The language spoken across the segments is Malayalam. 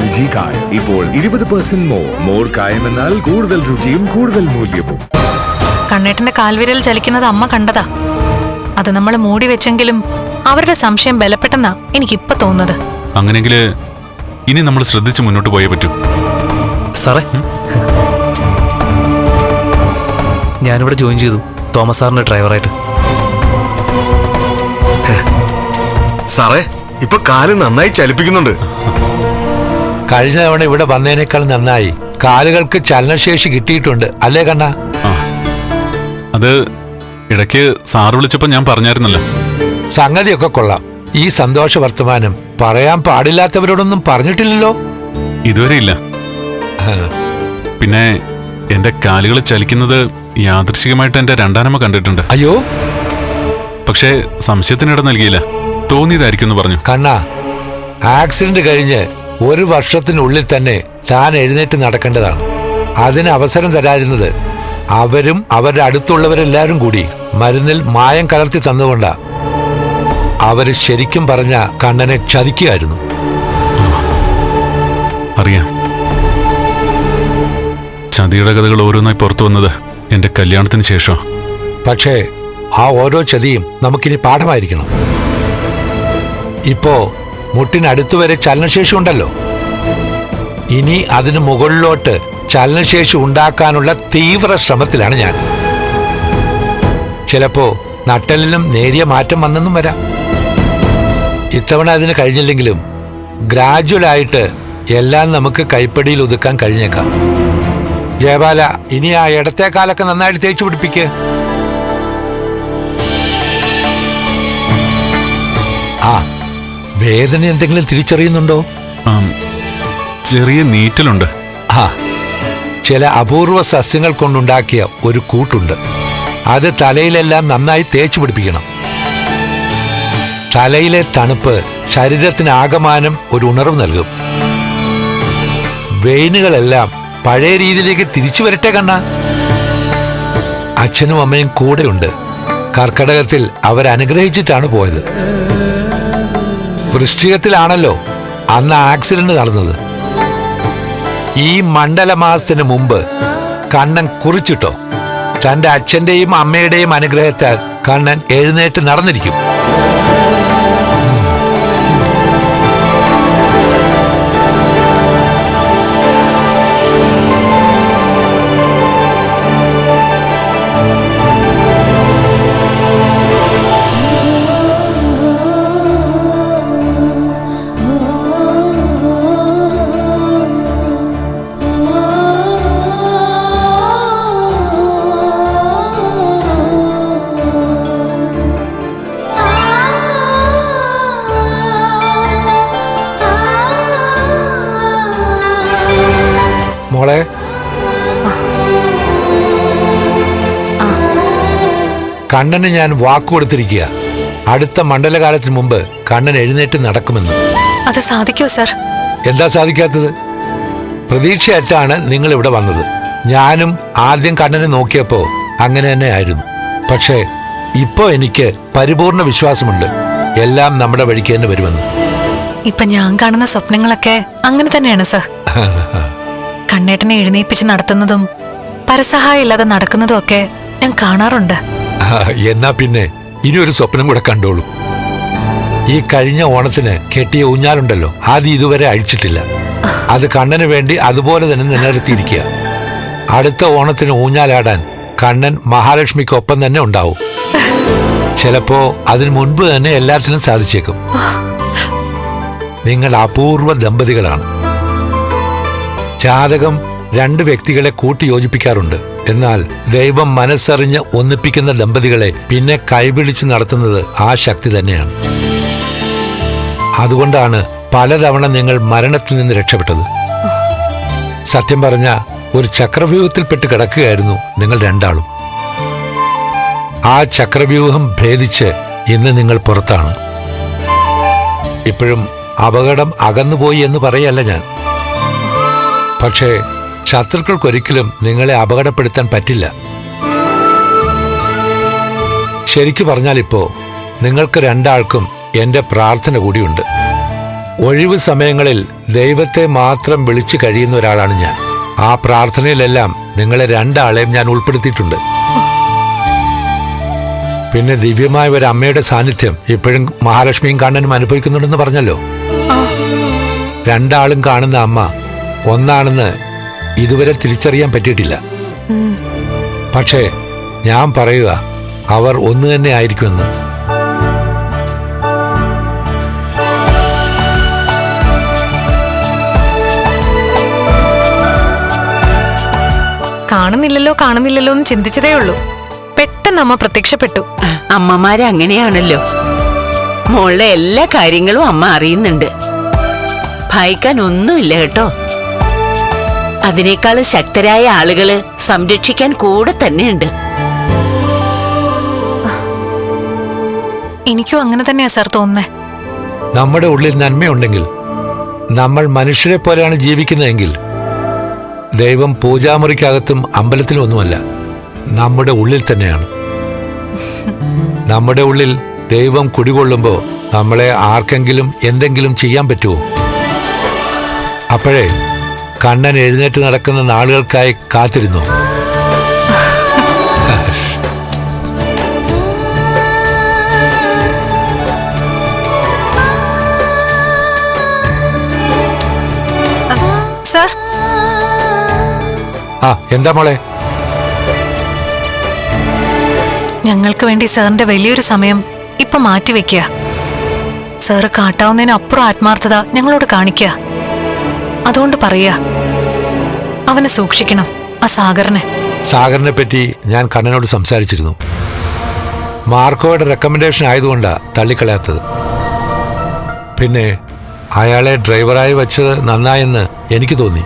എൽ ജി കായം. ഇപ്പോൾ ഇരുപത് പെർസെന്റ് മോർ മോർ കായം എന്നാൽ കൂടുതൽ രുചിയും കൂടുതൽ മൂല്യവും. കണ്ണേട്ടന്റെ കാൽവിരൽ ചലിക്കുന്നത് അമ്മ കണ്ടതാ. അത് നമ്മൾ മൂടി വെച്ചെങ്കിലും അവരുടെ സംശയം ബലപ്പെട്ടെന്നാ എനിക്കിപ്പൊ തോന്നുന്നത്. അങ്ങനെങ്കിൽ ഇനി നമ്മൾ ശ്രദ്ധിച്ച് മുന്നോട്ട് പോയേ പറ്റൂ. സാറേ. ഞാനിവിടെ ജോയിൻ ചെയ്തു. തോമസ് സാറിന്റെ ഡ്രൈവറായിട്ട്. സാറേ ഇപ്പൊ കാൽ നന്നായി ചലിപ്പിക്കുന്നുണ്ട്. കഴിഞ്ഞ തവണ ഇവിടെ വന്നതിനേക്കാൾ നന്നായി. കാലുകൾക്ക് ചലനശേഷി കിട്ടിയിട്ടുണ്ട്. അല്ലേ കണ്ണ? അത് ഇടയ്ക്ക് സാർ വിളിച്ചപ്പോ ഞാൻ പറഞ്ഞായിരുന്നല്ലോ. സംഗതിയൊക്കെ കൊള്ളാം. ഈ സന്തോഷ വർത്തമാനം പറയാൻ പാടില്ലാത്തവരോടൊന്നും പറഞ്ഞിട്ടില്ലല്ലോ? ഇതുവരെ ഇല്ല. പിന്നെ എന്റെ കാലുകൾ ചലിക്കുന്നത് യാദൃശികമായിട്ട് എന്റെ രണ്ടാനമ്മ കണ്ടിട്ടുണ്ട്. അയ്യോ. പക്ഷേ സംശയത്തിനിട നൽകിയില്ല. തോന്നിയതായിരിക്കും എന്ന് പറഞ്ഞു. കണ്ണ ആക്സിഡന്റ് കഴിഞ്ഞ് ഒരു വർഷത്തിനുള്ളിൽ തന്നെ താൻ എഴുന്നേറ്റ് നടക്കേണ്ടതാണ്. അതിന് അവസരം തരാതിരുന്നത് അവരും അവരുടെ അടുത്തുള്ളവരെല്ലാവരും കൂടി മരുന്നിൽ മായം കലർത്തി തന്നുകൊണ്ടാ അവർ ശരിക്കും പറഞ്ഞ കണ്ണനെ ചതിക്കുകയായിരുന്നു. അറിയാം. ചതിയുടെ കഥകൾ ഓരോന്നായി പുറത്തു വന്നത് എന്റെ കല്യാണത്തിന് ശേഷം പക്ഷേ ആ ഓരോ ചതിയും നമുക്കിനി പാഠമായിരിക്കണം. ഇപ്പോ മുട്ടിനടുത്ത് വരെ ചലനശേഷി ഉണ്ടല്ലോ ഇനി അതിന് മുകളിലോട്ട് ചലനശേഷി ഉണ്ടാക്കാനുള്ള തീവ്ര ശ്രമത്തിലാണ് ഞാൻ. ചിലപ്പോ നട്ടലിനും നേരിയ മാറ്റം വന്നെന്നും വരാം. ഇത്തവണ അതിന് കഴിഞ്ഞില്ലെങ്കിലും ഗ്രാജുവലായിട്ട് എല്ലാം നമുക്ക് കൈപ്പടിയിൽ ഒതുക്കാൻ കഴിഞ്ഞേക്കാം. ജയബാല ഇനി ആ ഇടത്തെ കാലൊക്കെ നന്നായിട്ട് തേച്ചു പിടിപ്പിക്ക്. വേദന എന്തെങ്കിലും തിരിച്ചറിയുന്നുണ്ടോ? ചെറിയ നീറ്റലുണ്ട്. ആ ചില അപൂർവ സസ്യങ്ങൾ കൊണ്ടുണ്ടാക്കിയ ഒരു കൂട്ടുണ്ട്. അത് തലയിലെല്ലാം നന്നായി തേച്ചു പിടിപ്പിക്കണം. തലയിലെ തണുപ്പ് ശരീരത്തിന് ആകമാനം ഒരു ഉണർവ് നൽകും. വെയിനുകളെല്ലാം പഴയ രീതിയിലേക്ക് തിരിച്ചു വരട്ടെ കണ്ണ. അച്ഛനും അമ്മയും കൂടെയുണ്ട്. കർക്കടകത്തിൽ അവരനുഗ്രഹിച്ചിട്ടാണ് പോയത്. വൃശ്ചികത്തിലാണല്ലോ അന്ന് ആക്സിഡന്റ് നടന്നത്. ഈ മണ്ഡലമാസത്തിന് മുമ്പ് കണ്ണൻ കുറിച്ചിട്ടോ തന്റെ അച്ഛന്റെയും അമ്മയുടെയും അനുഗ്രഹത്താൽ കണ്ണൻ എഴുന്നേറ്റ് നടന്നിരിക്കും. കണ്ണന് ഞാൻ വാക്കു കൊടുത്തിരിക്കുക അടുത്ത മണ്ഡലകാലത്തിന് മുമ്പ് കണ്ണൻ എഴുന്നേറ്റ് നടക്കുമെന്ന്. അത് സാധിക്കോ സർ? എന്താ സാധിക്കാത്തത്? പ്രതീക്ഷയറ്റാണ് നിങ്ങൾ ഇവിടെ വന്നത്. ഞാനും ആദ്യം കണ്ണനെ നോക്കിയപ്പോ അങ്ങനെ തന്നെ ആയിരുന്നു. പക്ഷേ ഇപ്പോ എനിക്ക് പരിപൂർണ വിശ്വാസമുണ്ട്. എല്ലാം നമ്മുടെ വഴിക്ക് തന്നെ വരുമെന്ന്. ഇപ്പൊ ഞാൻ കാണുന്ന സ്വപ്നങ്ങളൊക്കെ അങ്ങനെ തന്നെയാണ് സർ. കണ്ണേട്ടനെ എഴുന്നേൽപ്പിച്ച് നടത്തുന്നതും പരസഹായം ഇല്ലാതെ നടക്കുന്നതും ഒക്കെ ഞാൻ കാണാറുണ്ട്. എന്നാ പിന്നെ ഇനി ഒരു സ്വപ്നം കൂടെ കണ്ടോളൂ. ഈ കഴിഞ്ഞ ഓണത്തിന് കെട്ടിയ ഊഞ്ഞാലുണ്ടല്ലോ അത് ഇതുവരെ അഴിച്ചിട്ടില്ല. അത് കണ്ണന് വേണ്ടി അതുപോലെ തന്നെ നിലനിർത്തിയിരിക്കുക. അടുത്ത ഓണത്തിന് ഊഞ്ഞാലാടാൻ കണ്ണൻ മഹാലക്ഷ്മിക്കൊപ്പം തന്നെ ഉണ്ടാവും. ചിലപ്പോ അതിനു മുൻപ് തന്നെ എല്ലാത്തിനും സാധിച്ചേക്കും. നിങ്ങൾ അപൂർവ ദമ്പതികളാണ്. ജാതകം രണ്ട് വ്യക്തികളെ കൂട്ടി യോജിപ്പിക്കാറുണ്ട്. എന്നാൽ ദൈവം മനസ്സറിഞ്ഞ് ഒന്നിപ്പിക്കുന്ന ദമ്പതികളെ പിന്നെ കൈപിടിച്ച് നടത്തുന്നത് ആ ശക്തി തന്നെയാണ്. അതുകൊണ്ടാണ് പലതവണ നിങ്ങൾ മരണത്തിൽ നിന്ന് രക്ഷപ്പെട്ടത്. സത്യം പറഞ്ഞ ഒരു ചക്രവ്യൂഹത്തിൽപ്പെട്ട് കിടക്കുകയായിരുന്നു നിങ്ങൾ രണ്ടാളും. ആ ചക്രവ്യൂഹം ഭേദിച്ച് ഇന്ന് നിങ്ങൾ പുറത്താണ്. ഇപ്പോഴും അപകടം അകന്നുപോയി എന്ന് പറയല്ല ഞാൻ. പക്ഷേ ശത്രുക്കൾക്കൊരിക്കലും നിങ്ങളെ അപകടപ്പെടുത്താൻ പറ്റില്ല. ശരിക്കു പറഞ്ഞാൽ ഇപ്പോ നിങ്ങൾക്ക് രണ്ടാൾക്കും എന്റെ പ്രാർത്ഥന കൂടിയുണ്ട്. ഒഴിവ് സമയങ്ങളിൽ ദൈവത്തെ മാത്രം വിളിച്ചു കഴിയുന്ന ഒരാളാണ് ഞാൻ. ആ പ്രാർത്ഥനയിലെല്ലാം നിങ്ങളെ രണ്ടാളെയും ഞാൻ ഉൾപ്പെടുത്തിയിട്ടുണ്ട്. പിന്നെ ദിവ്യമായ ഒരു അമ്മയുടെ സാന്നിധ്യം ഇപ്പോഴും മഹാലക്ഷ്മിയും കണ്ണനും അനുഭവിക്കുന്നുണ്ടെന്ന് പറഞ്ഞല്ലോ. രണ്ടാളും കാണുന്ന അമ്മ ഒന്നാണെന്ന് ഇതുവരെ തിരിച്ചറിയാൻ പറ്റിയിട്ടില്ല. പക്ഷേ ഞാൻ പറയുക അവർ ഒന്ന് തന്നെ ആയിരിക്കുമെന്ന്. കാണുന്നില്ലല്ലോ കാണുന്നില്ലല്ലോ എന്ന് ചിന്തിച്ചതേ ഉള്ളൂ. പെട്ടെന്ന് അമ്മ പ്രത്യക്ഷപ്പെട്ടു. അമ്മമാര് അങ്ങനെയാണല്ലോ. മോളുടെ എല്ലാ കാര്യങ്ങളും അമ്മ അറിയുന്നുണ്ട്. ഭയക്കാൻ ഒന്നുമില്ല കേട്ടോ. അതിനേക്കാൾ ശക്തരായ ആളുകൾ സംരക്ഷിക്കാൻ കൂടെ തന്നെയുണ്ട്. എനിക്കും അങ്ങനെ തന്നെയാ സാർ തോന്നുന്നേ. നമ്മുടെ ഉള്ളിൽ നന്മയുണ്ടെങ്കിൽ നമ്മൾ മനുഷ്യരെ പോലെയാണ് ജീവിക്കുന്നതെങ്കിൽ ദൈവം പൂജാമുറിക്കകത്തും അമ്പലത്തിലും ഒന്നുമല്ല നമ്മുടെ ഉള്ളിൽ തന്നെയാണ്. നമ്മുടെ ഉള്ളിൽ ദൈവം കുടികൊള്ളുമ്പോൾ നമ്മളെ ആർക്കെങ്കിലും എന്തെങ്കിലും ചെയ്യാൻ പറ്റുമോ? അപ്പോഴേ കണ്ണൻ എഴുന്നേറ്റ് നടക്കുന്ന നാളുകൾക്കായി കാത്തിരുന്നു. ആ എന്താ മോളെ? ഞങ്ങൾക്ക് വേണ്ടി സാറിന്റെ വലിയൊരു സമയം ഇപ്പൊ മാറ്റിവെക്കുക സാറ് കാട്ടാവുന്നതിന് അപ്പുറം ആത്മാർത്ഥത ഞങ്ങളോട് കാണിക്കുക. അതുകൊണ്ട് പറയാ അവനെ സൂക്ഷിക്കണം. ആ സാഗറിനെ. സാഗറിനെ പറ്റി ഞാൻ കണ്ണനോട് സംസാരിച്ചിരുന്നു. മാർക്കോയുടെ റെക്കമെൻഡേഷൻ ആയതുകൊണ്ടാണ് തള്ളിക്കളയാത്തത്. പിന്നെ അയാളെ ഡ്രൈവറായി വെച്ചത് നന്നായെന്ന് എനിക്ക് തോന്നി.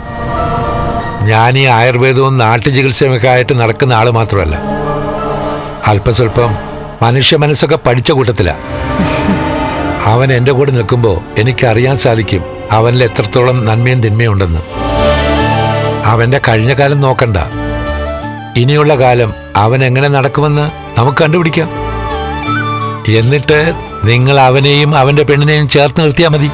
ഞാൻ ഈ ആയുർവേദവും നാട്ടുചികിത്സയുമൊക്കെ ആയിട്ട് നടക്കുന്ന ആൾ മാത്രമല്ല. അല്പസ്വല്പം മനുഷ്യ മനസ്സൊക്കെ പഠിച്ച കൂട്ടത്തിലാണ് അവൻ എന്റെ കൂടെ നിൽക്കുമ്പോൾ എനിക്കറിയാൻ സാധിക്കും അവനിൽ എത്രത്തോളം നന്മയും തിന്മയും ഉണ്ടെന്ന് അവന്റെ കഴിഞ്ഞ കാലം നോക്കണ്ട. ഇനിയുള്ള കാലം അവൻ എങ്ങനെ നടക്കുമെന്ന് നമുക്ക് കണ്ടുപിടിക്കാം. എന്നിട്ട് നിങ്ങൾ അവനെയും അവന്റെ പെണ്ണിനെയും ചേർത്ത് നിർത്തിയാൽ മതി.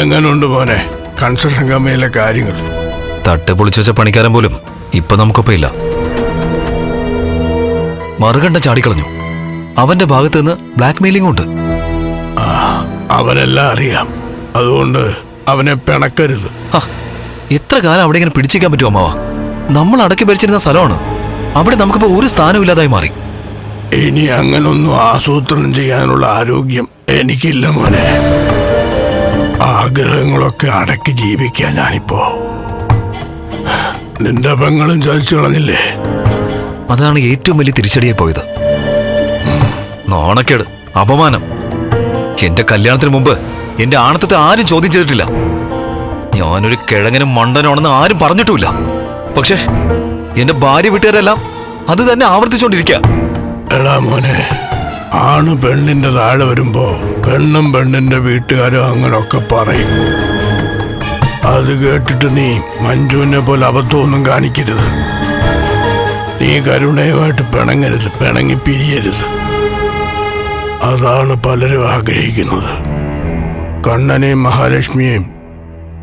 എങ്ങനുണ്ട് മോനെ? കൺസ്ട്രക്ഷൻ കമ്പനിയിലെ കാര്യങ്ങൾ. തട്ട് പൊളിച്ചു വെച്ച പണിക്കാരൻ പോലും ഇപ്പൊ നമുക്കൊപ്പം ഇല്ല. മറുകണ്ട ചാടിക്കളഞ്ഞു. അവന്റെ ഭാഗത്ത് നിന്ന് ബ്ലാക്ക് മെയിലിംഗ് ഉണ്ട് അവനെല്ലാം അറിയാം. അതുകൊണ്ട് അവനെ പിണക്കരുത്. എത്ര കാലം അവിടെ ഇങ്ങനെ പിടിച്ചേക്കാൻ പറ്റുമോ അമ്മാവ? നമ്മൾ അടക്കി ഭരിച്ചിരുന്ന സ്ഥലമാണ്. അവിടെ നമുക്കിപ്പോ ഒരു സ്ഥാനം ഇല്ലാതായി മാറി. ഇനി അങ്ങനൊന്നും ആസൂത്രണം ചെയ്യാനുള്ള ആരോഗ്യം എനിക്കില്ല മോനെ. ആഗ്രഹങ്ങളൊക്കെ അടക്കി ജീവിക്കാൻ ഞാനിപ്പോ. നിന്റെ പെങ്ങളും ചതിച്ചു കളഞ്ഞില്ലേ? അതാണ് ഏറ്റവും വലിയ തിരിച്ചടിയെ പോയത്. നാണക്കേട് അപമാനം. എന്റെ കല്യാണത്തിന് മുമ്പ് എന്റെ ആണത്തത്തെ ആരും ചോദ്യം ചെയ്തിട്ടില്ല ഞാനൊരു കിഴങ്ങനും മണ്ടനാണെന്ന് ആരും പറഞ്ഞിട്ടുമില്ല. പക്ഷേ എന്റെ ഭാര്യ വീട്ടുകാരെല്ലാം അത് തന്നെ ആവർത്തിച്ചുകൊണ്ടിരിക്കുക എടാ മോനെ ആണ് പെണ്ണിന്റെ താഴെ വരുമ്പോ പെണ്ണും പെണ്ണിന്റെ വീട്ടുകാരും അങ്ങനൊക്കെ പറയും. അത് കേട്ടിട്ട് നീ മഞ്ജുവിനെ പോലെ അബദ്ധമൊന്നും കാണിക്കരുത്. നീ കരുണയുമായിട്ട് പിണങ്ങരുത് പിണങ്ങി പിരിയരുത്. അതാണ് പലരും ആഗ്രഹിക്കുന്നത്. കണ്ണനെയും മഹാലക്ഷ്മിയെയും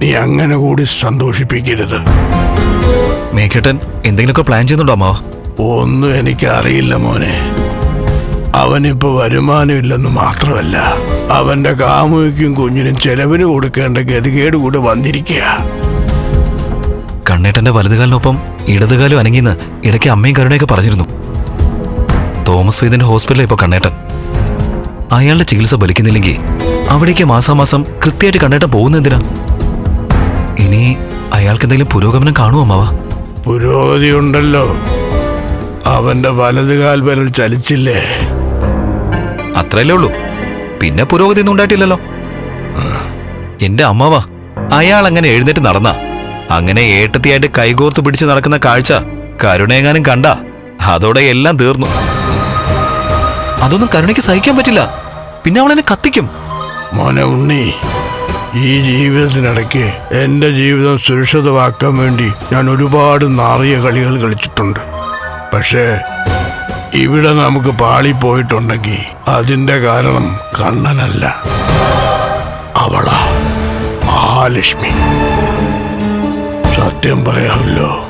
നീ അങ്ങനെ കൂടി സന്തോഷിപ്പിക്കരുത്. മേഘേട്ടൻ എന്തെങ്കിലുമൊക്കെ പ്ലാൻ ചെയ്യുന്നുണ്ടോ അമ്മ ഒന്നും എനിക്കറിയില്ല മോനെ. അവനിപ്പോ വരുമാനമില്ലെന്ന് മാത്രമല്ല അവന്റെ കാമുകയ്ക്കും കുഞ്ഞിനും ചെലവിന് കൊടുക്കേണ്ട ഗതികേട് കൂടെ വന്നിരിക്കുക കണ്ണേട്ടന്റെ വലതുകാലിനൊപ്പം ഇടതുകാലും അനങ്ങിന്ന് ഇടയ്ക്ക് അമ്മയും കരുണയൊക്കെ പറഞ്ഞിരുന്നു. തോമസ് വൈദ്യന്റെ ഹോസ്പിറ്റലിൽ ഇപ്പൊ കണ്ണേട്ടൻ. അയാളുടെ ചികിത്സ ബലിക്കുന്നില്ലെങ്കിൽ അവിടേക്ക് മാസാമാസം കൃത്യമായിട്ട് കണ്ണേട്ടൻ പോകുന്ന എന്തിനാ? ഇനി അയാൾക്ക് എന്തെങ്കിലും പുരോഗമനം കാണുമോ അമ്മാവ? പുരോഗതി ഉണ്ടല്ലോ. അവന്റെ വലതുകാൽ വരൽ ചലിച്ചില്ലേ? അത്രയല്ലേ ഉള്ളൂ. പിന്നെ പുരോഗതി ഒന്നും ഉണ്ടായിട്ടില്ലല്ലോ. എന്റെ അമ്മാവ അയാൾ അങ്ങനെ എഴുന്നേറ്റ് നടന്ന. അങ്ങനെ ഏട്ടത്തിയായിട്ട് കൈകോർത്ത് പിടിച്ച് നടക്കുന്ന കാഴ്ച കരുണയെങ്ങാനും കണ്ട അതോടെ എല്ലാം തീർന്നു. അതൊന്നും കരുണയ്ക്ക് സഹിക്കാൻ പറ്റില്ല. പിന്നെ അവൾ എന്നെ കത്തിക്കും. മോനെ ഉണ്ണി ഈ ജീവിതത്തിനിടയ്ക്ക് എന്റെ ജീവിതം സുരക്ഷിതമാക്കാൻ വേണ്ടി ഞാൻ ഒരുപാട് നാറിയ കളികൾ കളിച്ചിട്ടുണ്ട്. പക്ഷേ ഇവിടെ നമുക്ക് പാളിപ്പോയിട്ടുണ്ടെങ്കിൽ അതിന്റെ കാരണം കണ്ണനല്ല. അവളാ. മഹാലക്ഷ്മി. സത്യം പറയാമല്ലോ.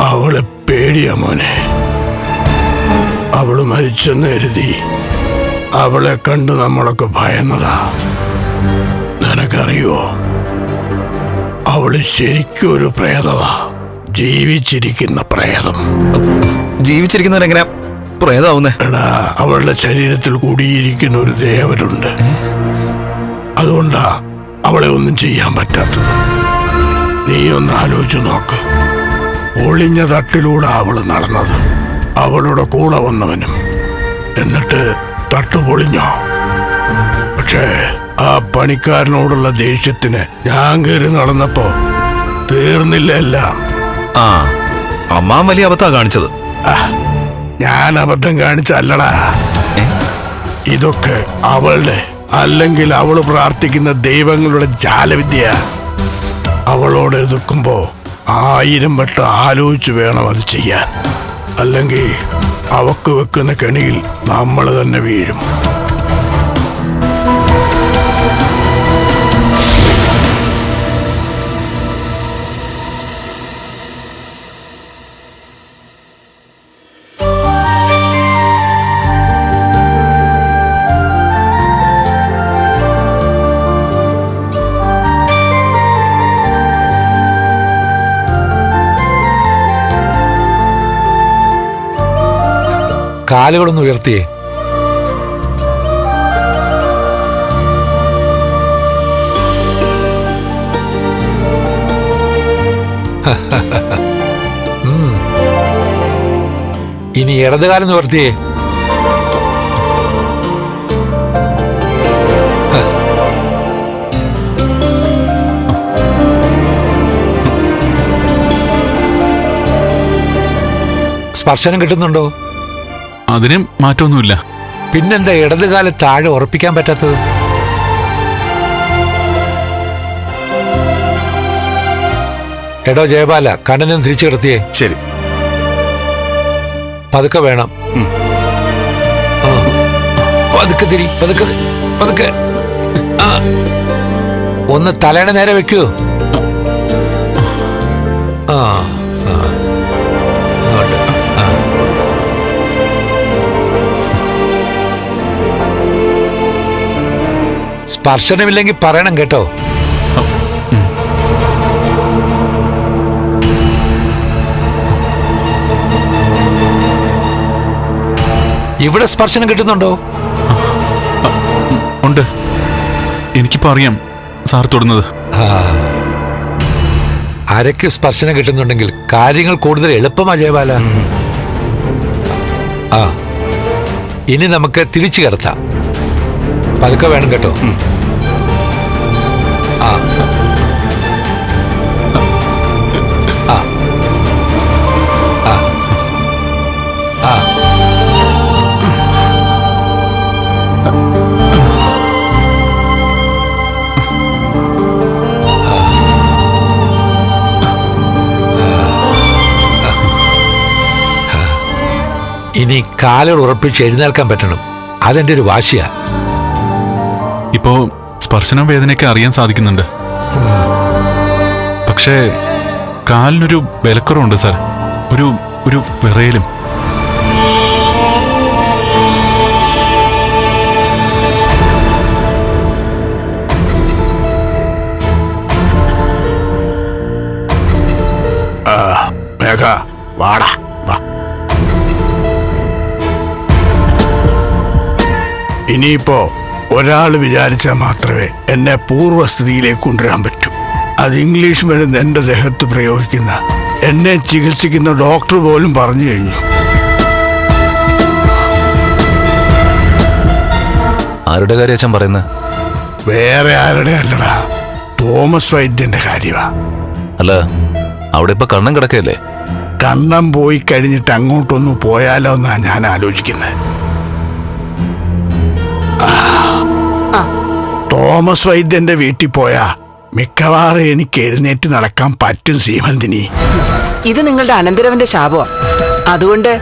അവളെ പേടിയാ മോനെ. അവൾ മരിച്ചെന്ന് കരുതി അവളെ കണ്ട് നമ്മളൊക്കെ ഭയന്നതാ. നിനക്കറിയോ? അവൾ ശരിക്കും ഒരു പ്രേതവാ. ജീവിച്ചിരിക്കുന്ന പ്രേതം. ജീവിച്ചിരിക്കുന്നവരെങ്ങനെ പ്രേതാവുന്നേ? എടാ അവളുടെ ശരീരത്തിൽ കൂടിയിരിക്കുന്ന ഒരു ദേവരുണ്ട്. അതുകൊണ്ടാ അവളെ ഒന്നും ചെയ്യാൻ പറ്റാത്തത്. നീ ഒന്ന് ആലോചിച്ച് നോക്ക്. ഒളിഞ്ഞ തട്ടിലൂടെ അവൾ നടന്നത്. അവളുടെ കൂടെ വന്നവനും. എന്നിട്ട് തട്ട് പൊളിഞ്ഞോ? പക്ഷേ ആ പണിക്കാരനോടുള്ള ദേഷ്യത്തിന് ഞാൻ കയറി നടന്നപ്പോ തീർന്നില്ല എല്ലാം. ആ അമ്മാൻ വലിയ അബദ്ധാ കാണിച്ചത്. ഞാൻ അബദ്ധം കാണിച്ചല്ലടാ ഇതൊക്കെ അവളുടെ അല്ലെങ്കിൽ അവൾ പ്രാർത്ഥിക്കുന്ന ദൈവങ്ങളുടെ ജാലവിദ്യ അവളോട് എതിർക്കുമ്പോ ആയിരം വട്ടം ആലോചിച്ചു വേണം അത് ചെയ്യാൻ. അല്ലെങ്കിൽ അവക്ക് വെക്കുന്ന കെണിയിൽ നമ്മൾ തന്നെ വീഴും. കാലുകളൊന്ന് ഉയർത്തിയേ. ഇനി ഇടതുകാലം നിവർത്തിയേ സ്പർശനം കിട്ടുന്നുണ്ടോ? അതിന് മാറ്റമൊന്നുമില്ല. പിന്നെന്താ ഇടതുകാല താഴെ ഉറപ്പിക്കാൻ പറ്റാത്തത്? എടോ ജയപാല കണ്ണനും തിരിച്ചു കിടത്തിയേ. ശരി. പതുക്കെ വേണം. പതുക്കെ തിരി പതുക്കെ പതുക്കെ. ഒന്ന് തലേണ നേരെ വെക്കൂ. ആ. സ്പർശനമില്ലെങ്കിൽ പറയണം കേട്ടോ. ഇവിടെ സ്പർശനം കിട്ടുന്നുണ്ടോ? ഉണ്ട്. എനിക്കിപ്പോ അറിയാം സാർ തൊടുന്നത്. അരയ്ക്ക് സ്പർശനം കിട്ടുന്നുണ്ടെങ്കിൽ കാര്യങ്ങൾ കൂടുതൽ എളുപ്പമാ ജയബാല. ആ. ഇനി നമുക്ക് തിരിച്ചു കിടത്താം. പതുക്കെ വേണം കേട്ടോ. ഇനി കാലുകൾ ഉറപ്പിച്ച് എഴുന്നേൽക്കാൻ പറ്റണം. അതെന്റെ ഒരു വാശിയാ. ഇപ്പോ സ്പർശനം വേദനയൊക്കെ അറിയാൻ സാധിക്കുന്നുണ്ട്. പക്ഷേ കാലിനൊരു വിലക്കുറവുണ്ട് സാർ. ഒരു ഒരു വിറയലും. ഇനിയിപ്പോ ഒരാൾ വിചാരിച്ചാൽ മാത്രമേ എന്നെ പൂർവസ്ഥിതിയിലേക്ക് കൊണ്ടുവരാൻ പറ്റൂ. അത് ഇംഗ്ലീഷ് മരുന്ന് എന്റെ ദേഹത്ത് പ്രയോഗിക്കുന്ന എന്നെ ചികിത്സിക്കുന്ന ഡോക്ടർ പോലും പറഞ്ഞു കഴിഞ്ഞു. ആരുടെ കാര്യം അച്ഛൻ പറയുന്നത് വേറെ ആരുടെ അല്ലടാ. തോമസ് വൈദ്യന്റെ കാര്യമാ അല്ല അവിടെ ഇപ്പൊ കണ്ണം കിടക്കല്ലേ കണ്ണം പോയി കഴിഞ്ഞിട്ട് അങ്ങോട്ടൊന്ന് പോയാലോ എന്നാ ഞാൻ ആലോചിക്കുന്നത് തോമസ് വൈദ്യന്റെ വീട്ടിൽ പോയാ മിക്കവാറും എനിക്ക് എഴുന്നേറ്റ് നടക്കാൻ പറ്റും സീമന്തിനി ഇത് നിങ്ങളുടെ അനന്തരവന്റെ ശാപോ അതുകൊണ്ട്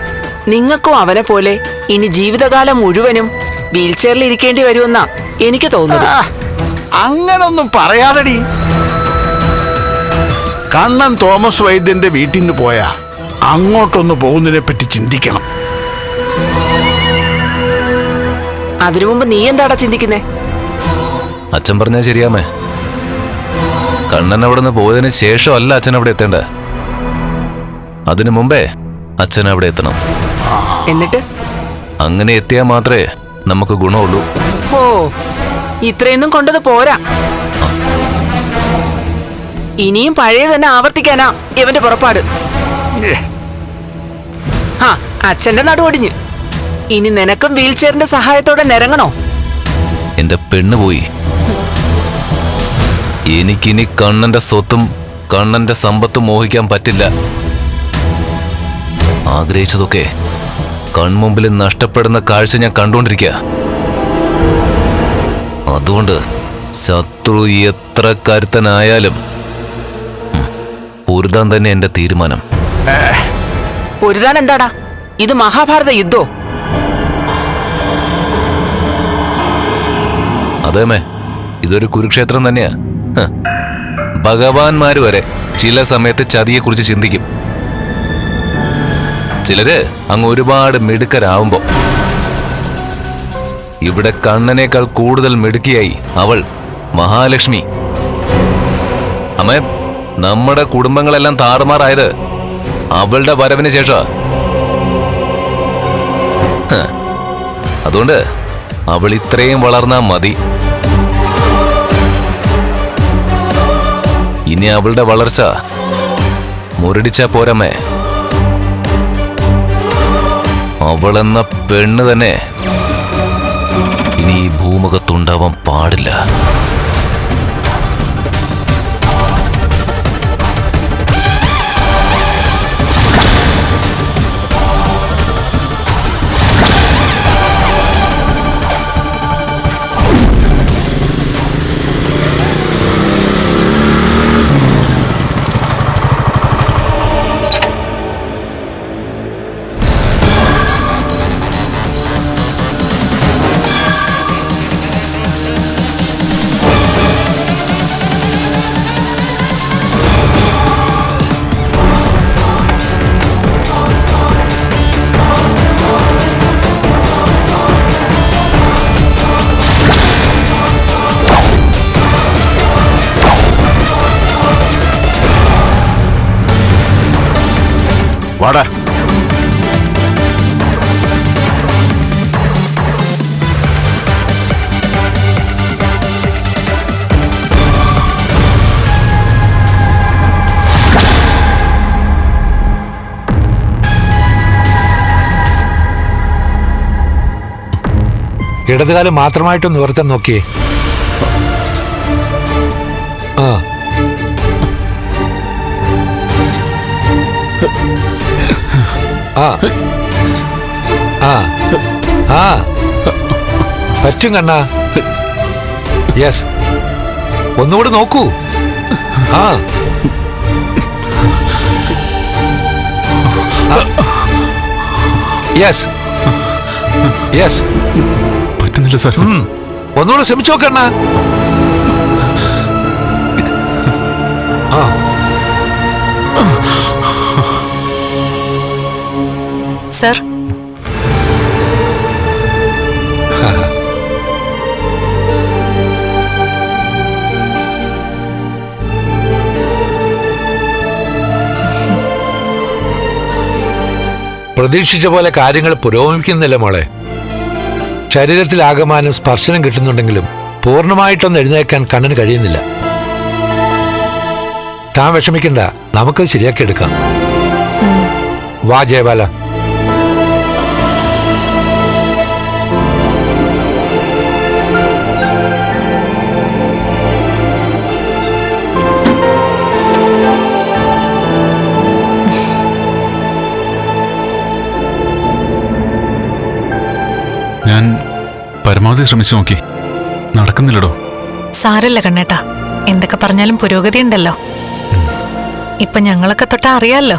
നിങ്ങൾക്കും അവനെ പോലെ ഇനി ജീവിതകാലം മുഴുവനും വീൽചെയറിൽ ഇരിക്കേണ്ടി വരുമെന്നാ എനിക്ക് തോന്നുന്നത്. അങ്ങനൊന്നും പറയാതടി. കണ്ണൻ തോമസ് വൈദ്യന്റെ വീട്ടിൽ നിന്ന് പോയാ അങ്ങോട്ടൊന്ന് പോകുന്നതിനെ പറ്റി ചിന്തിക്കണം. അതിനു മുമ്പ് നീ എന്താടാ ചിന്തിക്കുന്നേ? അച്ഛൻ പറഞ്ഞാൽ ശരിയാമേ. കണ്ണൻ അവിടെ നിന്ന് പോയതിന് ശേഷമല്ല അച്ഛൻ അവിടെ എത്തേണ്ട അതിനു മുമ്പേ അച്ഛൻ അവിടെ എത്തണം. എന്നിട്ട്? അങ്ങനെ എത്തിയാൽ മാത്രമേ നമുക്ക് ഗുണമുള്ളൂ. ഓ ഇത്രയൊന്നും കൊണ്ടത് പോരാ. ഇനിയും പഴയ തന്നെ ആവർത്തിക്കാനാ ഇവന്റെ പുറപ്പാട്. ആ അച്ഛന്റെ നടുവൊടിഞ്ഞ് ഇനി നിനക്കും വീൽചെയറിന്റെ സഹായത്തോടെ നിരങ്ങണോ? എന്റെ പെണ്ണ് പോയി. എനിക്കിനി കണ്ണന്റെ സ്വത്തും കണ്ണന്റെ സമ്പത്തും മോഹിക്കാൻ പറ്റില്ല. ആഗ്രഹിച്ചതൊക്കെ കൺമുമ്പിൽ നഷ്ടപ്പെടുന്ന കാഴ്ച ഞാൻ കണ്ടുകൊണ്ടിരിക്കുക അതുകൊണ്ട് ശത്രു എത്ര കരുത്തനായാലും പൊരുതാൻ തന്നെ എന്റെ തീരുമാനം. പൊരുതാൻ എന്താടാ? ഇത് മഹാഭാരത യുദ്ധോ? അതേമേ ഇതൊരു കുരുക്ഷേത്രം തന്നെയാ. ഹ. ഭഗവാന്മാര് വരെ ചില സമയത്ത് ചതിയെക്കുറിച്ച് ചിന്തിക്കും. ചിലര് അങ്ങ് ഒരുപാട് മിടുക്കരാവുമ്പോ. ഇവിടെ കണ്ണനേക്കാൾ കൂടുതൽ മിടുക്കിയായി അവൾ മഹാലക്ഷ്മി. അമ്മ നമ്മുടെ കുടുംബങ്ങളെല്ലാം താറുമാറായത് അവളുടെ വരവിന് ശേഷ അതുകൊണ്ട് അവൾ ഇത്രയും വളർന്നാ മതി. ഇനി അവളുടെ വളർച്ച. മുരടിച്ച പോരമ്മേ. അവളെന്ന പെണ്ണ് തന്നെ. ഇനി ഈ ഭൂമുഖത്തുണ്ടാവാൻ പാടില്ല. വാടാ. ഇടതുകാലം മാത്രമായിട്ടൊന്ന് നിവർത്താൻ നോക്കിയേ. ആ. ആ. ആ. പറ്റും കണ്ണ. യെസ് ഒന്നുകൂടെ നോക്കൂ. ആ. യെസ് യെസ് പറ്റുന്നില്ല സാർ. ഒന്നുകൂടെ ശ്രമിച്ചു നോക്കണ്ണ ആ. സർ. പ്രതീക്ഷിച്ച പോലെ കാര്യങ്ങൾ പുരോഗമിക്കുന്നില്ല മോളെ. ശരീരത്തിലാകമാനം സ്പർശനം കിട്ടുന്നുണ്ടെങ്കിലും പൂർണമായിട്ടൊന്നും എഴുന്നേക്കാൻ കണ്ണിന് കഴിയുന്നില്ല. താൻ വിഷമിക്കണ്ട നമുക്കത് ശരിയാക്കി എടുക്കാം വാ ജയബാല. ഞാൻ പരമാവധി ശ്രമിച്ചു നോക്കി. നടക്കുന്നില്ലടോ. സാരല്ല കണ്ണേട്ടാ. എന്തൊക്കെ പറഞ്ഞാലും പുരോഗതി ഉണ്ടല്ലോ ഇപ്പൊ ഞങ്ങളൊക്കെ തൊട്ടാ അറിയാലോ